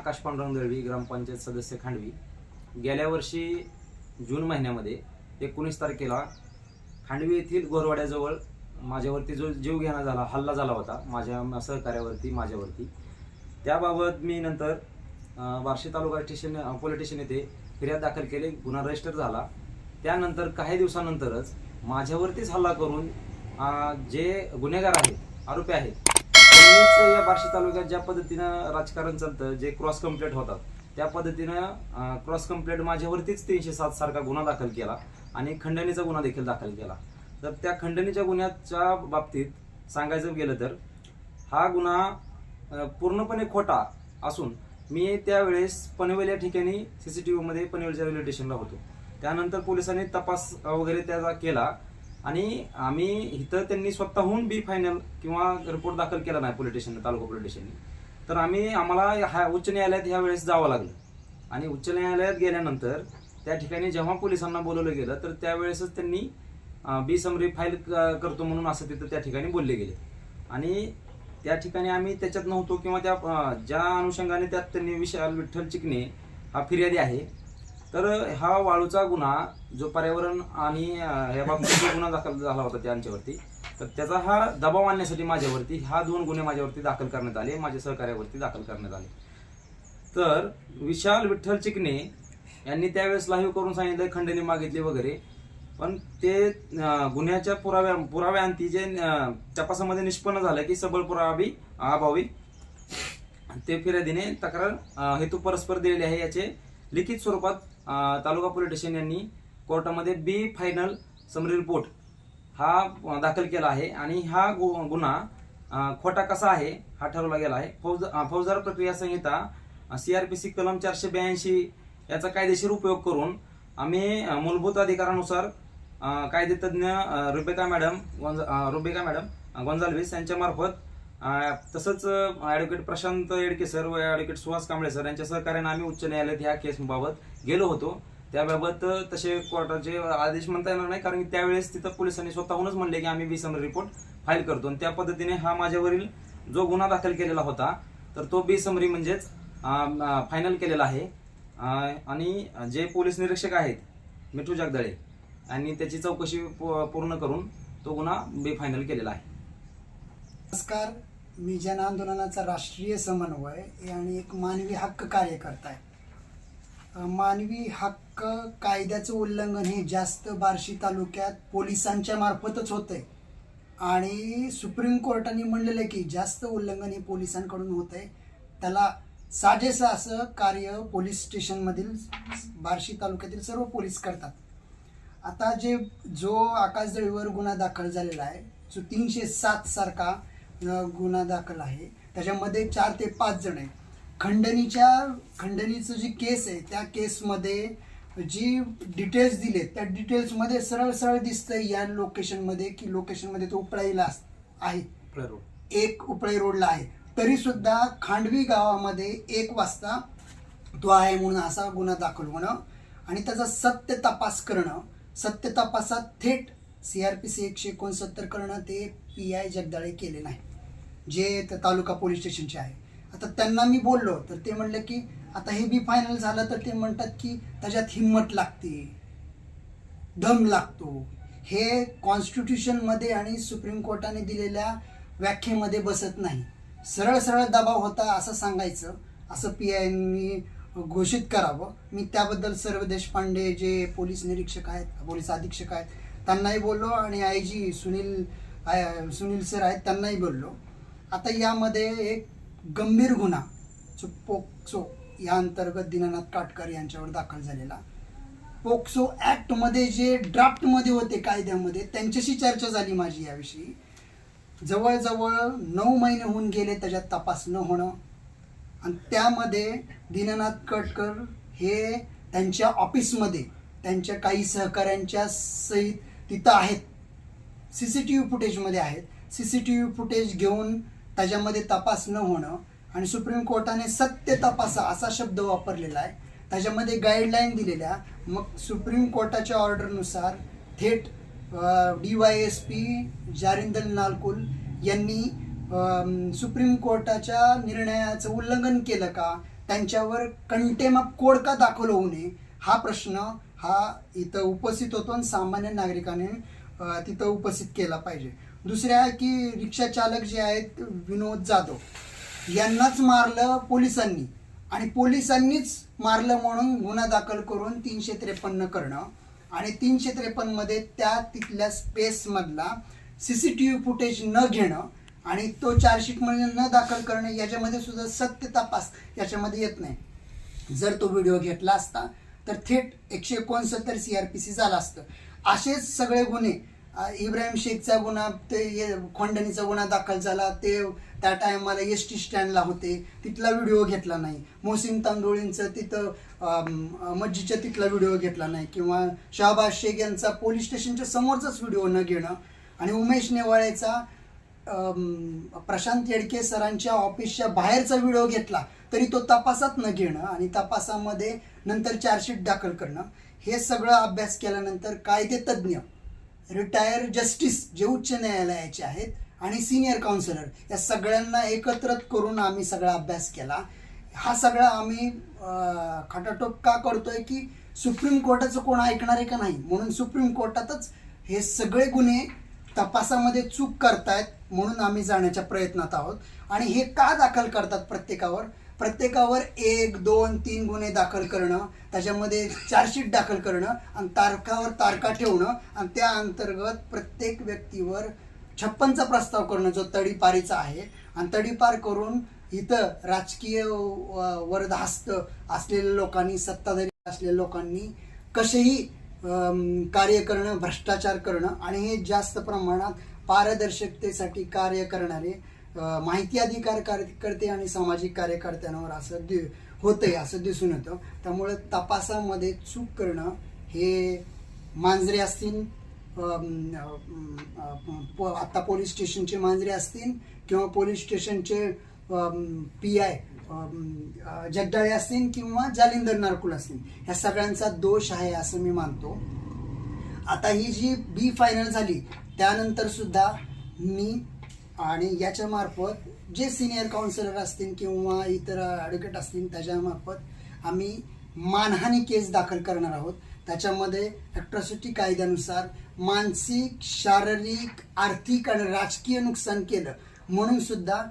आकाश पांडुरंग दळवी ग्रामपंचायत सदस्य खांडवी. गेल्या वर्षी जून महिन्यामध्ये एकोणीस तारखेला खांडवी येथील गोरवाड्याजवळ माझ्यावरती जो जीवघेणा झाला हल्ला झाला होता माझ्या सहकार्यावरती माझ्यावरती. त्याबाबत मी नंतर Barshi taluka station police station येथे फिर्याद दाखल केली गुन्हा रजिस्टर झाला. त्यानंतर काही दिवसानंतरच माझ्यावरतीच हल्ला करून जे गुन्हेगार आहेत आरोपी आहेत त्यांनीच या बार्शी तालुक्यात ज्या पद्धतीनं राजकारण चालतं जे क्रॉस कंप्लेंट होतात त्या पद्धतीनं क्रॉस कंप्लेंट माझ्यावरतीच तीनशे सात सारखा गुन्हा दाखल केला आणि खंडणीचा गुन्हा देखील दाखल केला. तर त्या खंडणीच्या गुन्ह्याच्या बाबतीत सांगायचं गेलं तर हा गुन्हा पूर्णपणे खोटा असून मी त्यावेळेस पनवेल या ठिकाणी सीसीटीव्ही मध्ये पनवेलच्या रेल्वे स्टेशनला होतो. त्यानंतर पोलिसांनी तपास वगैरे त्याचा केला. आणि आम्ही इथं त्यांनी स्वतःहून बी फायनल किंवा रिपोर्ट दाखल केला नाही पोलीस तालुका पोलीस स्टेशनने तर आम्ही आम्हाला ह्या उच्च न्यायालयात ह्या वेळेस जावं लागलं. आणि उच्च न्यायालयात गेल्यानंतर त्या ठिकाणी जेव्हा पोलिसांना बोलवलं गेलं तर त्यावेळेसच त्यांनी बी समरी फाईल क- करतो म्हणून असं तिथं त्या ठिकाणी बोलले गेले. आणि त्या ठिकाणी आम्ही त्याच्यात नव्हतो किंवा त्या ज्या अनुषंगाने त्यात त्यांनी विशाल विठ्ठल चिकणे हा फिर्यादी आहे तर हा वाळूचा गुन्हा जो पर्यावरण आणि या बाबतीत जो गुन्हा दाखल झाला होता त्यांच्यावरती तर त्याचा हा दबाव आणण्यासाठी माझ्यावरती हा दोन गुन्हे माझ्यावरती दाखल करण्यात आले माझ्या सहकार्यावरती दाखल करण्यात आले. तर विशाल विठ्ठल चिकणे यांनी त्यावेळेस लाईव्ह करून सांगितलं खंडणी मागितली वगैरे पण ते गुन्ह्याच्या पुराव्या पुराव्यांती जे तपासामध्ये निष्पन्न झालं की सबळ पुरावी अभावी ते फिर्यादीने तक्रार हेतू परस्पर दिलेले आहे याचे लिखित स्वरूपात तालुका पोलीस स्टेशन यांनी कोर्टामध्ये बी फायनल समरी रिपोर्ट हा दाखल केला आहे आणि हा गु- गुन्हा खोटा कसा आहे हा ठरवला गेला आहे. फौज फौजदार प्रक्रिया संहिता सी आर पी सी कलम चारशे ब्याऐंशी याचा कायदेशीर उपयोग करून आम्ही मूलभूत अधिकारानुसार कायदेतज्ञ रुबेका मॅडम गोंज- रुबेका मॅडम गोंजालवीस यांच्यामार्फत तसंच ॲडव्होकेट प्रशांत येडके सर व ॲडव्होकेट सुहास कांबळे सर यांच्या सहकार्याने आम्ही उच्च न्यायालयात ह्या केसबाबत गेलो होतो. त्याबाबत तसे कोर्टाचे आदेश म्हणता येणार नाही कारण की त्यावेळेस तिथं पोलिसांनी स्वतःहूनच म्हणले की आम्ही बी रिपोर्ट फाईल करतो. आणि त्या पद्धतीने हा माझ्यावरील जो गुन्हा दाखल केलेला होता तर तो बी समरी म्हणजेच फायनल केलेला आहे. आणि जे पोलीस निरीक्षक आहेत मिठू जगदळे आणि त्याची चौकशी पूर्ण करून तो गुन्हा बी फायनल केलेला आहे. नमस्कार. मी जन आंदोलनाचा राष्ट्रीय समन्वय आणि एक मानवी हक्क कार्यकर्ता आहे. मानवी हक्क कायद्याचं उल्लंघन हे जास्त बार्शी तालुक्यात पोलिसांच्या मार्फतच होतंय. आणि सुप्रीम कोर्टाने म्हणलेलं आहे की जास्त उल्लंघन हे पोलिसांकडून होत आहे त्याला साजेसं असं कार्य पोलीस स्टेशनमधील बार्शी तालुक्यातील सर्व पोलीस करतात. आता जे जो आकाशदळीवर गुन्हा दाखल झालेला आहे जो तीनशे सात सारखा गुन्हा दाखल आहे. त्याच्यामध्ये चार ते पाच जण आहेत. खंडणीच्या खंडणीचं जी केस आहे त्या केसमध्ये जी डिटेल्स दिलेत त्या डिटेल्समध्ये सरळ सरळ दिसतंय या लोकेशनमध्ये की लोकेशनमध्ये तो उपळाईला आहे. एक उपळे रोडला आहे. तरी सुद्धा खांडवी गावामध्ये एक वाजता तो आहे म्हणून असा गुन्हा दाखल होणं आणि त्याचा सत्य तपास करणं. सत्य तपासात थेट सी आर पी सी एकशे एकोणसत्तर करणं ते पी आय जगदाळे केले नाही. जे तालुका पोलीस स्टेशनचे आहे. आता त्यांना मी बोललो तर ते म्हणलं की आता हे बी फायनल झालं तर ते म्हणतात की त्याच्यात हिंमत लागते. दम लागतो. हे कॉन्स्टिट्यूशनमध्ये आणि सुप्रीम कोर्टाने दिलेल्या व्याख्येमध्ये बसत नाही. सरळ सरळ दबाव होता असं सांगायचं असं पी आयनी घोषित करावं. मी त्याबद्दल सर्व देशपांडे जे पोलीस निरीक्षक आहेत पोलीस अधीक्षक आहेत त्यांनाही बोललो आणि I G Sunil I- Sunil sir आहेत त्यांनाही बोललो. आता यामध्ये एक गंभीर गुन्हा जो पोक्सो या अंतर्गत दीनानाथ काटकर यांच्यावर दाखल झालेला. पोक्सो ॲक्टमध्ये जे ड्राफ्टमध्ये होते कायद्यामध्ये त्यांच्याशी चर्चा झाली माझी याविषयी. जवळजवळ नऊ महिने होऊन गेले त्याच्यात तपास न होणं. आणि त्यामध्ये दीनानाथ कटकर हे त्यांच्या ऑफिसमध्ये त्यांच्या काही सहकाऱ्यांच्या सहित तिथं आहेत. सी सी टी व्ही फुटेजमध्ये आहेत. C C T V footage घेऊन त्याच्यामध्ये तपास न होणं आणि सुप्रीम कोर्टाने सत्य तपासा असा शब्द वापरलेला आहे. त्याच्यामध्ये गाईडलाईन दिलेल्या मग सुप्रीम कोर्टाच्या ऑर्डरनुसार थेट डी वाय एस पी जारिंदल नालकुल यांनी सुप्रीम कोर्टाच्या निर्णयाचं उल्लंघन केलं का? त्यांच्यावर कंटेमा कोड का दाखल होऊ नये? हा प्रश्न हा इथं उपस्थित होतो आणि सामान्य नागरिकाने तिथं उपस्थित केला पाहिजे. दुसरे आहे की रिक्षा चालक जे आहेत विनोद जाधव यांनाच मारलं पोलिसांनी. आणि पोलिसांनीच मारलं म्हणून गुन्हा दाखल करून तीनशे त्रेपन्न करणं. आणि तीनशे त्रेपन्नमध्ये त्या तिथल्या स्पेसमधला C C T V footage न घेणं आणि तो चार्जशीटमध्ये न दाखल करणं याच्यामध्ये सुद्धा सत्य तपास याच्यामध्ये येत नाही. जर तो व्हिडिओ घेतला असता तर थेट एकशे एकोणसत्तर सी आर पी सी झाला असतं. असेच सगळे गुन्हे इब्राहिम शेखचा गुन्हा ते ये- खोंडणीचा गुन्हा दाखल झाला. ते त्या टायमाला एस टी स्टँडला होते. तिथला व्हिडिओ घेतला नाही. मोहसिन तांदोळींचं तिथं अम, मस्जिदच्या तिथला व्हिडिओ घेतला नाही. किंवा शहबाज शेख यांचा पोलीस स्टेशनच्या समोरचाच व्हिडिओ न घेणं. आणि उमेश नेवाळेचा प्रशांत येडके सरांच्या ऑफिसच्या बाहेरचा व्हिडिओ घेतला तरी तो तपासात न घेणं आणि तपासामध्ये नंतर चार्जशीट दाखल करणं हे सगळं अभ्यास केल्यानंतर कायदे तज्ज्ञ रिटायर जस्टिस जे उच्च न्यायालयाचे आहेत आणि सिनियर काउन्सिलर या सगळ्यांना एकत्र करून आम्ही सगळा अभ्यास केला. हा सगळा आम्ही खटाटोप का करतोय की सुप्रीम कोर्टाचं कोण ऐकणार आहे का नाही? म्हणून सुप्रीम कोर्टातच हे सगळे गुन्हे तपासामध्ये चूक करतायत म्हणून आम्ही जाण्याच्या प्रयत्नात आहोत. आणि हे का दाखल करतात प्रत्येकावर? प्रत्येकावर एक दोन तीन गुन्हे दाखल करणं त्याच्यामध्ये चार्जशीट दाखल करणं आणि तारखावर तारखा ठेवणं आणि त्या अंतर्गत प्रत्येक व्यक्तीवर छप्पनचा प्रस्ताव करणं जो तडीपारीचा आहे. आणि तडीपार करून इथं राजकीय वरदहस्त असलेल्या लोकांनी सत्ताधारी असलेल्या लोकांनी कसेही कार्य करणं भ्रष्टाचार करणं आणि हे जास्त प्रमाणात पारदर्शकतेसाठी कार्य करणारे माहिती अधिकार कार्यकर्ते आणि सामाजिक कार्यकर्त्यांवर असं दि होतंय असं दिसून येतं. त्यामुळे तपासामध्ये चूक करणं हे मांजरे असतील आत्ता पोलीस स्टेशनचे मांजरे असतील किंवा पोलीस स्टेशनचे पी आय जगदाळे असतील किंवा जालिंदर नारकुल असतील. ह्या सगळ्यांचा दोष आहे असं मी मानतो. आता ही जी बी फायनल झाली त्यानंतर सुद्धा मी आणि याच्यामार्फत जे सिनियर काउन्सिलर असतील किंवा इतर ॲडव्होकेट असतील त्याच्यामार्फत आम्ही मानहानी केस दाखल करणार आहोत. त्याच्यामध्ये ॲट्रॉसिटी कायद्यानुसार मानसिक शारीरिक आर्थिक आणि राजकीय नुकसान केलं. म्हणून सुद्धा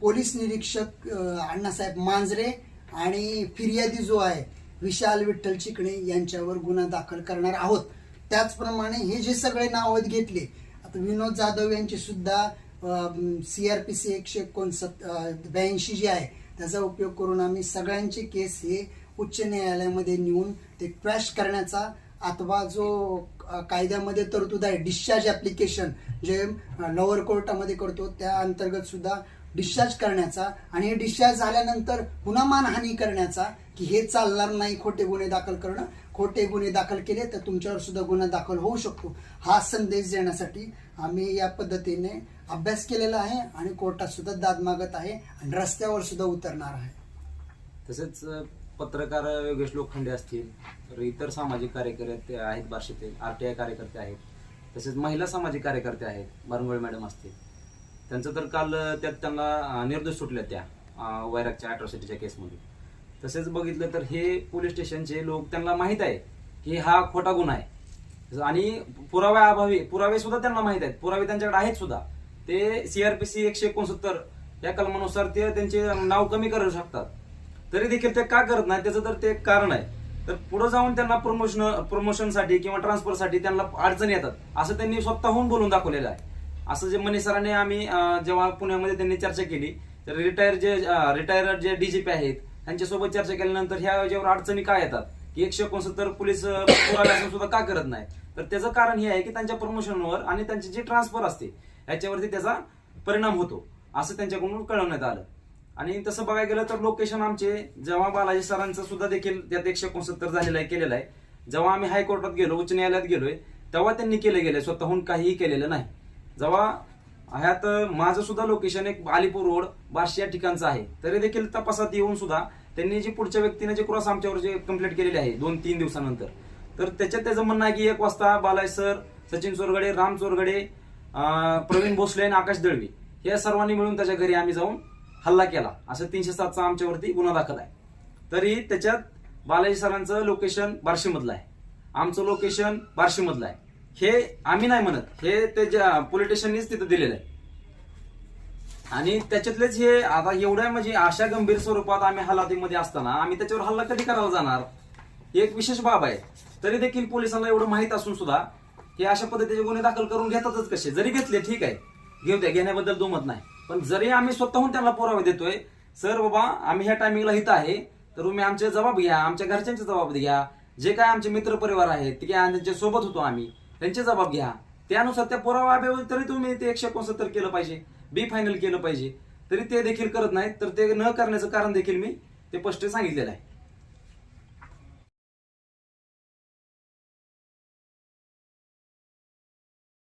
पोलीस निरीक्षक अण्णासाहेब मांजरे आणि फिर्यादी जो आहे विशाल विठ्ठल चिकणे यांच्यावर गुन्हा दाखल करणार आहोत. त्याचप्रमाणे हे जे सगळे नावं घेतले आता विनोद जाधव यांची सुद्धा सी आर पी सी एकशे एकोणसत् ब्याऐंशी जी आहे त्याचा उपयोग करून आम्ही सगळ्यांचे केस हे उच्च न्यायालयामध्ये नेऊन ते क्रॅश करण्याचा अथवा जो कायद्यामध्ये तरतूद आहे डिस्चार्ज ॲप्लिकेशन जे लोअर कोर्टामध्ये करतो त्या अंतर्गत सुद्धा डिस्चार्ज करण्याचा आणि हे डिस्चार्ज झाल्यानंतर पुन्हा मानहानी करण्याचा की हे चालणार नाही खोटे गुन्हे दाखल करणं खोटे गुन्हे दाखल केले तर तुमच्यावर सुद्धा गुन्हा दाखल होऊ शकतो. हा संदेश देण्यासाठी आम्ही या पद्धतीने अभ्यास केलेला आहे आणि कोर्टात सुद्धा दाद मागत आहे आणि रस्त्यावर सुद्धा उतरणार आहे. तसेच पत्रकार योगेश लोखंडे असतील तर इतर सामाजिक कार्यकर्ते आहेत बार्शीतील आर टी आय कार्यकर्ते आहेत तसेच महिला सामाजिक कार्यकर्ते आहेत बारंगोळे मॅडम असतील. त्यांचं तर काल त्यात त्यांना निर्दोष सुटल्या त्या अ, वैरागच्या अॅट्रॉसिटीच्या केसमध्ये तसेच बघितलं तर हे पोलीस स्टेशनचे लोक त्यांना माहीत आहे की हा खोटा गुन्हा आहे. आणि पुराव्या अभावी पुरावे सुद्धा त्यांना माहीत आहेत. पुरावे त्यांच्याकडे आहेत सुद्धा. ते सीआरपीसी एकशे एकोणसत्तर या कलमानुसार ते त्यांचे नाव कमी करू शकतात. तरी देखील ते का करत नाही त्याचं तर ते कारण आहे. तर पुढे जाऊन त्यांना प्रमोशन प्रमोशनसाठी किंवा ट्रान्सफरसाठी त्यांना अडचणी येतात. असं त्यांनी स्वतःहून बोलून दाखवलेलं आहे. असं जे मनी सरांनी आम्ही जेव्हा पुण्यामध्ये त्यांनी चर्चा केली तर रिटायर जे रिटायर्ड जे डीजीपी आहेत त्यांच्यासोबत चर्चा केल्यानंतर ह्या याच्यावर अडचणी काय येतात? की एकशे एकोणसत्तर पोलीस पुरावे असून सुद्धा का करत नाही तर त्याचं कारण हे आहे की त्यांच्या प्रमोशनवर आणि त्यांची जी ट्रान्सफर असते याच्यावरती त्याचा परिणाम होतो. असं त्यांच्याकडून कळवण्यात आलं. आणि तसं बघायला गेलं तर लोकेशन आमचे जेव्हा बालाजी सरांचं सुद्धा देखील त्यात एकशे एकोणसत्तर झालेलं आहे केलेलं आहे. जेव्हा आम्ही हायकोर्टात गेलो उच्च न्यायालयात गेलोय तेव्हा त्यांनी केलं गेलं स्वतःहून काहीही केलेलं नाही. जेव्हा ह्यात माझं सुद्धा लोकेशन एक अलिपूर रोड बार्शी या ठिकाणचं आहे. तरी देखील तपासात येऊन सुद्धा त्यांनी जी पुढच्या व्यक्तीने जे क्रॉस आमच्यावर जे कंप्लेंट केलेली आहे दोन तीन दिवसानंतर. तर त्याच्यात त्याचं म्हणणं आहे की एक वाजता बालाय सर सचिन चोरगडे राम चोरगडे प्रवीण भोसले आणि आकाश दळवी या सर्वांनी मिळून त्याच्या घरी आम्ही जाऊन हल्ला केला. असं तीनशे सातचा आमच्यावरती गुन्हा दाखल आहे. तरी त्याच्यात बालाजी सरांचं लोकेशन बार्शीमधलं आहे. आमचं लोकेशन बार्शीमधलं आहे. हे आम्ही नाही म्हणत. हे त्याच्या पोलीस तिथं दिलेलं आहे. आणि त्याच्यातलेच हे आता एवढ्या म्हणजे अशा गंभीर स्वरूपात आम्ही हलातीमध्ये असताना आम्ही त्याच्यावर हल्ला कधी करायला जाणार? ही एक विशेष बाब आहे. तरी देखील पोलिसांना एवढं माहीत असून सुद्धा हे अशा पद्धतीचे गुन्हे दाखल करून घेतातच कसे? जरी घेतले ठीक आहे. घेऊ द्या घेण्याबद्दल दुमत नाही. पण जरी आम्ही स्वतःहून त्यांना पुरावे देतोय सर बाबा आम्ही ह्या टायमिंगला इथं आहे. तर तुम्ही आमचे जबाब घ्या आमच्या घरच्यांचे जबाब घ्या. जे काय आमचे मित्र परिवार आहेत ते काय त्यांच्यासोबत होतो आम्ही. त्यांचे जबाब घ्या. त्यानुसार त्या पुरावा तरी तुम्ही ते एकशे एकोणसत्तर केलं पाहिजे. बी फायनल केलं पाहिजे. तरी ते देखील करत नाहीत. तर ते न करण्याचं कारण देखील मी ते स्पष्ट सांगितलेलं आहे.